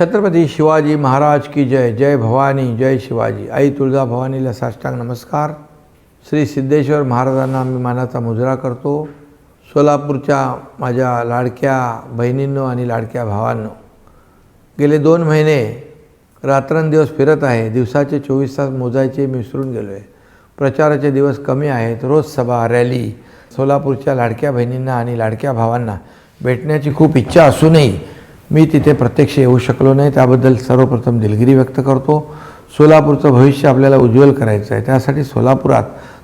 छत्रपती शिवाजी महाराज की जय जय भवानी जय शिवाजी. आई तुळजा भवानीला साष्टांग नमस्कार. श्री सिद्धेश्वर महाराजांना मी मानाचा मुजरा करतो. सोलापूरच्या माझ्या लाडक्या बहिणींनो आणि लाडक्या भावांनो गेले दोन महिने रात्रंदिवस फिरत आहे. दिवसाचे चोवीस तास मोजायचे मी विसरून गेलो आहे प्रचाराचे दिवस कमी आहेत. रोज सभा रॅली सोलापूरच्या लाडक्या बहिणींना आणि लाडक्या भावांना भेटण्याची खूप इच्छा असूनही मी तिथे प्रत्यक्ष येऊ शकलो नाही. त्याबद्दल सर्वप्रथम दिलगिरी व्यक्त करतो. सोलापूरचं भविष्य आपल्याला उज्ज्वल करायचं आहे. त्यासाठी सोलापुरात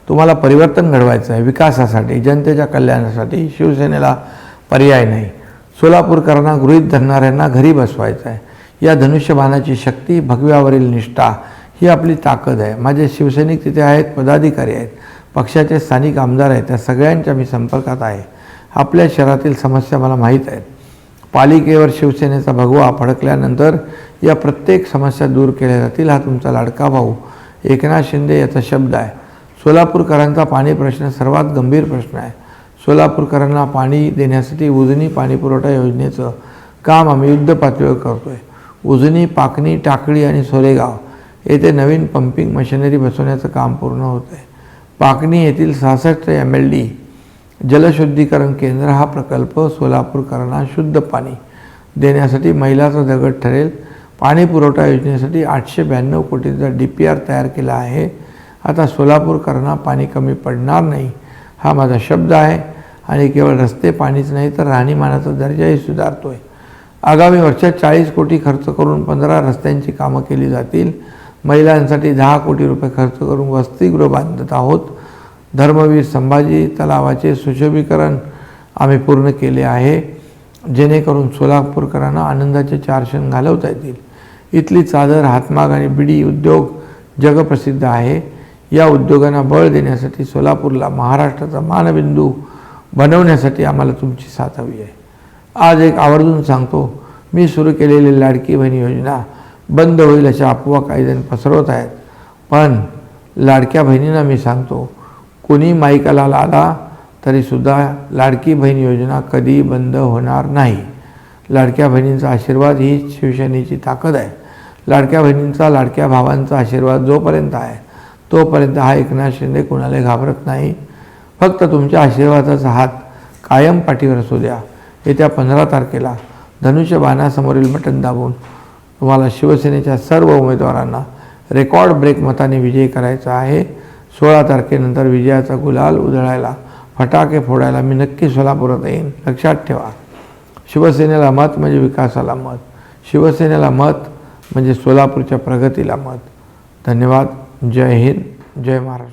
तुम्हाला परिवर्तन घडवायचं आहे. विकासासाठी जनतेच्या कल्याणासाठी शिवसेनेला पर्याय नाही. सोलापूरकरांना गृहीत धरणाऱ्यांना घरी बसवायचं आहे. या धनुष्यबाणाची शक्ती भगव्यावरील निष्ठा ही आपली ताकद आहे. माझे शिवसैनिक तिथे आहेत पदाधिकारी आहेत पक्षाचे स्थानिक आमदार आहेत. त्या सगळ्यांच्या मी संपर्कात आहे. आपल्या शहरातील समस्या मला माहीत आहेत. पालिकेवर शिवसेनेचा भगवा फडकल्यानंतर या प्रत्येक समस्या दूर केल्या जातील हा तुमचा लाडका भाऊ एकनाथ शिंदे याचा शब्द आहे. सोलापूरकरांचा पाणी प्रश्न सर्वात गंभीर प्रश्न आहे. सोलापूरकरांना पाणी देण्यासाठी उजनी पाणी पुरवठा योजनेचं काम आम्ही युद्ध पातळीवर करतो आहे उजनी पाकणी टाकळी आणि सोलेगाव येथे नवीन पंपिंग मशिनरी बसवण्याचं काम पूर्ण होत आहे पाकणी येथील सहासष्ट एम एल डी जलशुद्धीकरण केंद्र हा प्रकल्प सोलापूरकरांना शुद्ध पाणी देण्यासाठी महिलाचा दगड ठरेल. पाणी पुरवठा योजनेसाठी आठशे ब्याण्णव कोटीचा डी पी आर तयार केला आहे. आता सोलापूरकरांना पाणी कमी पडणार नाही हा माझा शब्द आहे आणि केवळ रस्ते पाणीच नाही तर राहणीमानाचा दर्जाही सुधारतो आहे आगामी वर्षात चाळीस कोटी खर्च करून पंधरा रस्त्यांची कामं केली जातील. महिलांसाठी दहा कोटी रुपये खर्च करून वसतिगृह बांधत आहोत. धर्मवीर संभाजी तलावाचे सुशोभीकरण आम्ही पूर्ण केले आहे. जेणेकरून सोलापूरकरांना आनंदाचे चार क्षण घालवता येतील. इथली चादर हातमाग आणि बिडी उद्योग जगप्रसिद्ध आहे. या उद्योगांना बळ देण्यासाठी सोलापूरला महाराष्ट्राचा मानबिंदू बनवण्यासाठी आम्हाला तुमची साथ हवी आहे. आज एक आवर्जून सांगतो मी सुरू केलेली लाडकी बहीण योजना बंद होईल अशा अफवा काही जण पसरवत आहेत. पण लाडक्या बहिणींना मी सांगतो कोणी माईकाला लाला तरीसुद्धा लाडकी बहीण योजना कधी बंद होणार नाही. लाडक्या बहिणींचा आशीर्वाद ही शिवसेनेची ताकद आहे. लाडक्या बहिणींचा लाडक्या भावांचा आशीर्वाद जोपर्यंत आहे तोपर्यंत हा एकनाथ शिंदे कुणाला घाबरत नाही. फक्त तुमच्या आशीर्वादाचा हात कायम पाठीवर असू द्या. येत्या पंधरा तारखेला धनुष्य बाणासमोरील बटन दाबून तुम्हाला शिवसेनेच्या सर्व उमेदवारांना रेकॉर्ड ब्रेक मताने विजयी करायचा आहे. सोळा तारखेनंतर विजयाचा गुलाल उधळायला फटाके फोडायला मी नक्की सोलापुरात येईन. लक्षात ठेवा. शिवसेनेला मत म्हणजे विकासाला मत. शिवसेनेला मत म्हणजे सोलापूरच्या प्रगतीला मत. धन्यवाद. जय हिंद. जय महाराष्ट्र.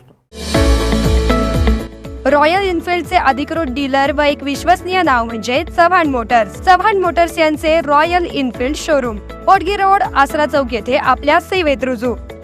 रॉयल इन्फिल्डचे अधिकृत डीलर व एक विश्वसनीय नाव म्हणजे चव्हाण मोटर्स. चव्हाण मोटर्स यांचे Royal Enfield showroom. पोटगी road Asara चौक येथे आपल्या सेवेत रुजू.